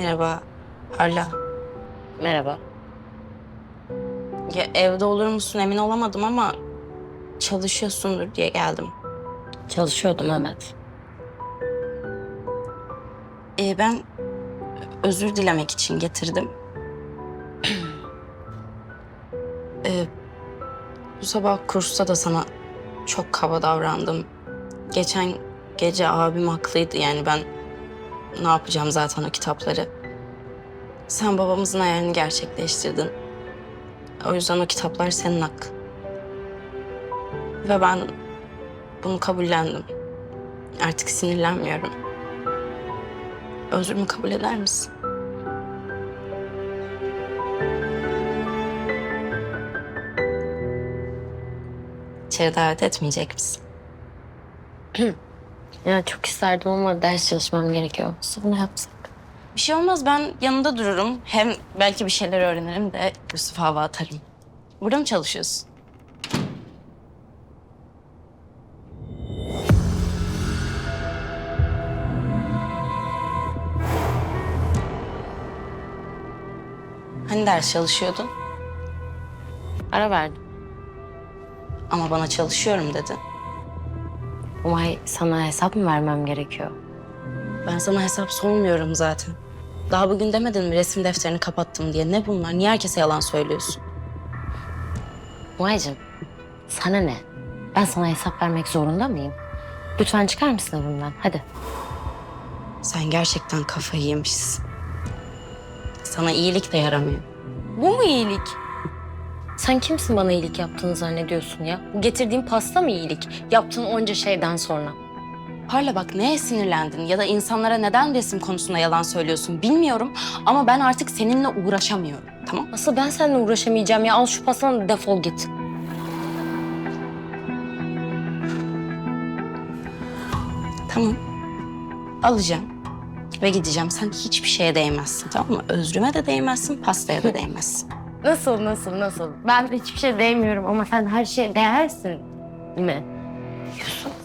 Merhaba Arla. Merhaba. Ya evde olur musun emin olamadım ama çalışıyorsundur diye geldim. Çalışıyordum evet. Ee, ben özür dilemek için getirdim. Ee, bu sabah kursta da sana çok kaba davrandım. Geçen gece abim haklıydı yani ben ne yapacağım zaten o kitapları. Sen babamızın hayalini gerçekleştirdin. O yüzden o kitaplar senin hakkın. Ve ben bunu kabullendim. Artık sinirlenmiyorum. Özrümü kabul eder misin? İçeri davet etmeyecek misin? Ya çok isterdim ama ders çalışmam gerekiyor. Sonra yapsak. Bir şey olmaz ben yanında dururum. Hem belki bir şeyler öğrenirim de Yusuf hava atarım. Burada mı çalışıyorsun? Hani ders çalışıyordun Ara verdim. ama bana çalışıyorum dedin. Umay sana hesap mı vermem gerekiyor? Ben sana hesap sormuyorum zaten. Daha bugün demedin mi resim defterini kapattım diye? Ne bunlar? Niye herkese yalan söylüyorsun? Umay'cığım sana ne? Ben sana hesap vermek zorunda mıyım? Lütfen çıkar mısın evimden? Hadi. Sen gerçekten kafayı yemişsin. Sana iyilik de yaramıyor. Bu mu iyilik? Sen kimsin bana iyilik yaptığını zannediyorsun ya? Bu getirdiğin pasta mı iyilik? Yaptığın onca şeyden sonra. Parla bak neye sinirlendin ya da insanlara neden resim konusunda yalan söylüyorsun bilmiyorum ama ben artık seninle uğraşamıyorum. Tamam? Asıl ben seninle uğraşamayacağım ya. Al şu pastanı defol git. Tamam. Alacağım ve gideceğim. Sen hiçbir şeye değmezsin tamam mı? Özrüme de değmezsin, pastaya da değmezsin. Nasıl nasıl nasıl? Ben hiçbir şey değmiyorum ama sen her şeye değersin. Değil mi? Yusuf.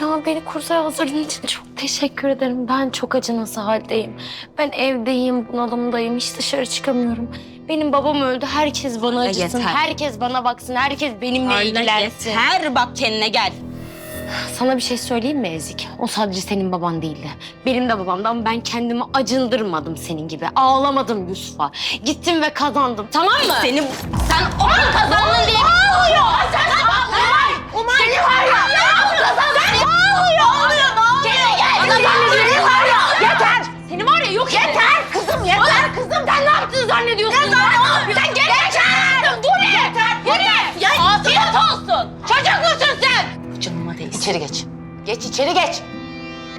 Ya beni kursa hazırladığın için çok teşekkür ederim. Ben çok acınası haldeyim. Ben evdeyim, bunalımdayım, hiç dışarı çıkamıyorum. Benim babam öldü, herkes bana acısın, yeter. herkes bana baksın, herkes benimle ilgilensin. yeter bak kendine gel. Sana bir şey söyleyeyim mi Ezik? O sadece senin baban değildi. Benim de babamdı ama ben kendimi acındırmadım senin gibi. Ağlamadım Yusuf'a. Gittim ve kazandım, tamam mı? Seni sen onu İçeri geç. Geç içeri geç.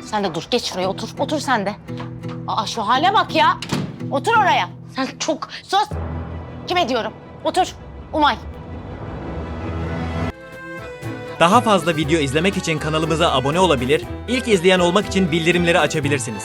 Sen de dur geç şuraya otur. Otur sen de. Aa şu hale bak ya. Otur oraya. Sen çok sus. Kime diyorum? Otur. Umay. Daha fazla video izlemek için kanalımıza abone olabilir, ilk izleyen olmak için bildirimleri açabilirsiniz.